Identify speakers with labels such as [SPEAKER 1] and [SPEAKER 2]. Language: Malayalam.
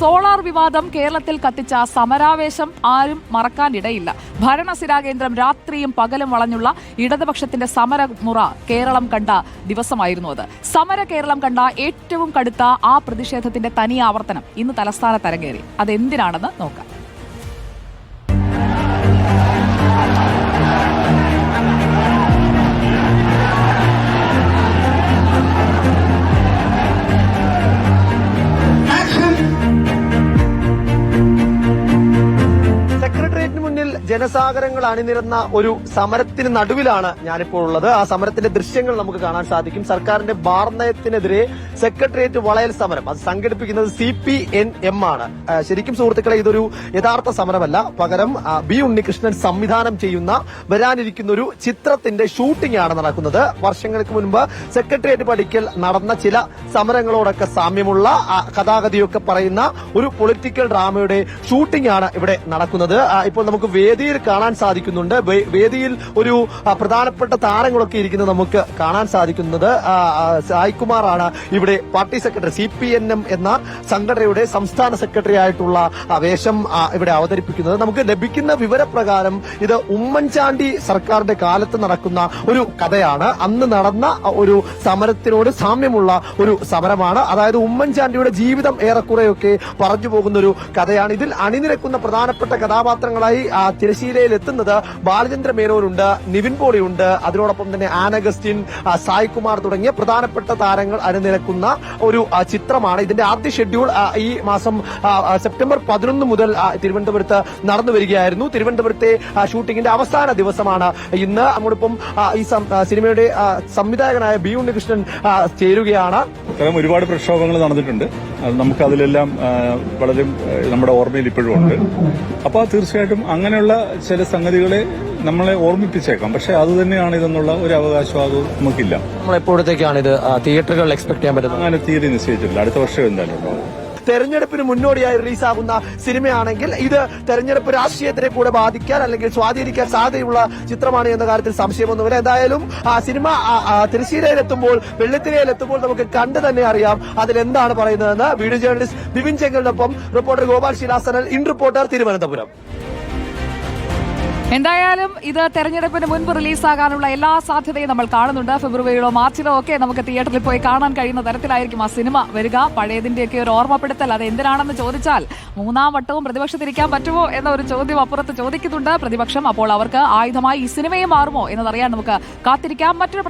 [SPEAKER 1] സോളാർ വിവാദം കേരളത്തിൽ കത്തിച്ച സമരാവേശം ആരും മറക്കാനിടയില്ല. ഭരണസിരാ കേന്ദ്രം രാത്രിയും പകലും വളഞ്ഞുള്ള ഇടതുപക്ഷത്തിന്റെ സമരമുറ കേരളം കണ്ട ദിവസമായിരുന്നു അത്. സമര കേരളം കണ്ട ഏറ്റവും കടുത്ത ആ പ്രതിഷേധത്തിന്റെ തനി ആവർത്തനം ഇന്ന് തലസ്ഥാനത്തരങ്ങേറി അതെന്തിനാണെന്ന് നോക്കാം.
[SPEAKER 2] മുന്നിൽ ജനസാഗരങ്ങൾ അണിനിരന്ന ഒരു സമരത്തിന് നടുവിലാണ് ഞാനിപ്പോൾ ഉള്ളത്. ആ സമരത്തിന്റെ ദൃശ്യങ്ങൾ നമുക്ക് കാണാൻ സാധിക്കും. സർക്കാരിന്റെ ബാർ നയത്തിനെതിരെ സെക്രട്ടേറിയറ്റ് വളയൽ സമരം. അത് സംഘടിപ്പിക്കുന്നത് സി പി എൻ എം ആണ്. ശരിക്കും സുഹൃത്തുക്കളെ ഇതൊരു യഥാർത്ഥ സമരമല്ല. പകരം ബി ഉണ്ണികൃഷ്ണൻ സംവിധാനം ചെയ്യുന്ന വരാനിരിക്കുന്ന ഒരു ചിത്രത്തിന്റെ ഷൂട്ടിംഗ് ആണ് നടക്കുന്നത്. വർഷങ്ങൾക്ക് മുൻപ് സെക്രട്ടേറിയറ്റ് പടിക്കൽ നടന്ന ചില സമരങ്ങളോടൊക്കെ സാമ്യമുള്ള കഥാഗതിയൊക്കെ പറയുന്ന ഒരു പൊളിറ്റിക്കൽ ഡ്രാമയുടെ ഷൂട്ടിംഗ് ആണ് ഇവിടെ നടക്കുന്നത്. ഇപ്പോൾ നമുക്ക് വേദിയിൽ കാണാൻ സാധിക്കുന്നുണ്ട്. വേദിയിൽ ഒരു പ്രധാനപ്പെട്ട താരങ്ങളൊക്കെ ഇരിക്കുന്നത് നമുക്ക് കാണാൻ സാധിക്കുന്നത് സായികുമാറാണ്. ഇവിടെ party secretary C P N M എന്ന സംഘടനയുടെ സംസ്ഥാന സെക്രട്ടറി ആയിട്ടുള്ള വേഷം ഇവിടെ അവതരിപ്പിക്കുന്നത്. നമുക്ക് ലഭിക്കുന്ന വിവരപ്രകാരം ഇത് ഉമ്മൻചാണ്ടി സർക്കാരിന്റെ കാലത്ത് നടക്കുന്ന ഒരു കഥയാണ്. അന്ന് നടന്ന ഒരു സമരത്തിനോട് സാമ്യമുള്ള ഒരു സമരമാണ്. അതായത് ഉമ്മൻചാണ്ടിയുടെ ജീവിതം ഏറെക്കുറെയൊക്കെ പറഞ്ഞു പോകുന്ന ഒരു കഥയാണ്. ഇതിൽ അണിനിരക്കുന്ന പ്രധാനപ്പെട്ട കഥാപാത്രങ്ങളായി തിരശീലയിൽ എത്തുന്നത് ബാലചന്ദ്ര മേനോനുണ്ട് നിവിൻ പോളിയുണ്ട്. അതിനോടൊപ്പം തന്നെ ആനഗസ്റ്റിൻ സായ് കുമാർ തുടങ്ങിയ പ്രധാനപ്പെട്ട താരങ്ങൾ അണിനിരക്കുന്ന ഒരു ചിത്രമാണ്. ഇതിന്റെ ആദ്യ ഷെഡ്യൂൾ ഈ മാസം സെപ്റ്റംബർ പതിനൊന്ന് മുതൽ തിരുവനന്തപുരത്ത് നടന്നു വരികയായിരുന്നു. തിരുവനന്തപുരത്തെ ഷൂട്ടിംഗിന്റെ അവസാന ദിവസമാണ് ഇന്ന്. നമ്മളിപ്പം ഈ സിനിമയുടെ സംവിധായകനായ ബി ഉണ്ണികൃഷ്ണൻ ചേരുകയാണ്.
[SPEAKER 3] അത്തരം ഒരുപാട് പ്രക്ഷോഭങ്ങൾ നടന്നിട്ടുണ്ട്. അത് നമുക്ക് അതിലെല്ലാം വളരെ നമ്മുടെ ഓർമ്മയിൽ ഇപ്പോഴും ഉണ്ട്. അപ്പോൾ തീർച്ചയായിട്ടും അങ്ങനെയുള്ള ചില സംഗതികളെ നമ്മളെ ഓർമ്മിപ്പിച്ചേക്കാം. പക്ഷെ അത് തന്നെയാണ് ഇതെന്നുള്ള ഒരു അവകാശവാദവും നമുക്കില്ല.
[SPEAKER 2] നമ്മൾ എപ്പോഴത്തേക്കാണ് ഇത് തിയേറ്ററുകൾ എക്സ്പെക്ട് ചെയ്യാൻ പറ്റുന്നത്?
[SPEAKER 3] അങ്ങനെ തീയതി നിശ്ചയിച്ചിട്ടില്ല. അടുത്ത വർഷം എന്തായാലും ഉണ്ടാവും.
[SPEAKER 2] തെരഞ്ഞെടുപ്പിന് മുന്നോടിയായി റിലീസാകുന്ന സിനിമയാണെങ്കിൽ ഇത് തെരഞ്ഞെടുപ്പ് രാഷ്ട്രീയത്തിനെ കൂടെ ബാധിക്കാൻ അല്ലെങ്കിൽ സ്വാധീനിക്കാൻ സാധ്യതയുള്ള ചിത്രമാണ് എന്ന കാര്യത്തിൽ സംശയമൊന്നുമില്ല. എന്തായാലും ആ സിനിമ തിരശ്ശീലയിലെത്തുമ്പോൾ വെള്ളിത്തിരയിലെത്തുമ്പോൾ നമുക്ക് കണ്ടു തന്നെ അറിയാം അതിൽ എന്താണ് പറയുന്നതെന്ന്. വീഡിയോ ജേർണലിസ്റ്റ് ബിപിൻ ചെങ്കലിനൊപ്പം റിപ്പോർട്ടർ ഗോപാൽ ശിലാസനൽ ഇൻ റിപ്പോർട്ടർ തിരുവനന്തപുരം.
[SPEAKER 1] എന്തായാലും ഇത് തെരഞ്ഞെടുപ്പിന് മുൻപ് റിലീസാകാനുള്ള എല്ലാ സാധ്യതയും നമ്മൾ കാണുന്നുണ്ട്. ഫെബ്രുവരിയിലോ മാർച്ചിലോ ഒക്കെ നമുക്ക് തിയേറ്ററിൽ പോയി കാണാൻ കഴിയുന്ന തരത്തിലായിരിക്കും ആ സിനിമ. വരിക പഴയതിന്റെയൊക്കെ ഒരു ഓർമ്മപ്പെടുത്തൽ. അത് എന്തിനാണെന്ന് ചോദിച്ചാൽ മൂന്നാം വട്ടവും പ്രതിപക്ഷത്തിരിക്കാൻ പറ്റുമോ എന്ന ഒരു ചോദ്യം അപ്പുറത്ത് ചോദിക്കുന്നുണ്ട് പ്രതിപക്ഷം. അപ്പോൾ അവർക്ക് ആയുധമായി ഈ സിനിമയും മാറുമോ എന്നതറിയാൻ നമുക്ക് കാത്തിരിക്കാം. മറ്റൊരു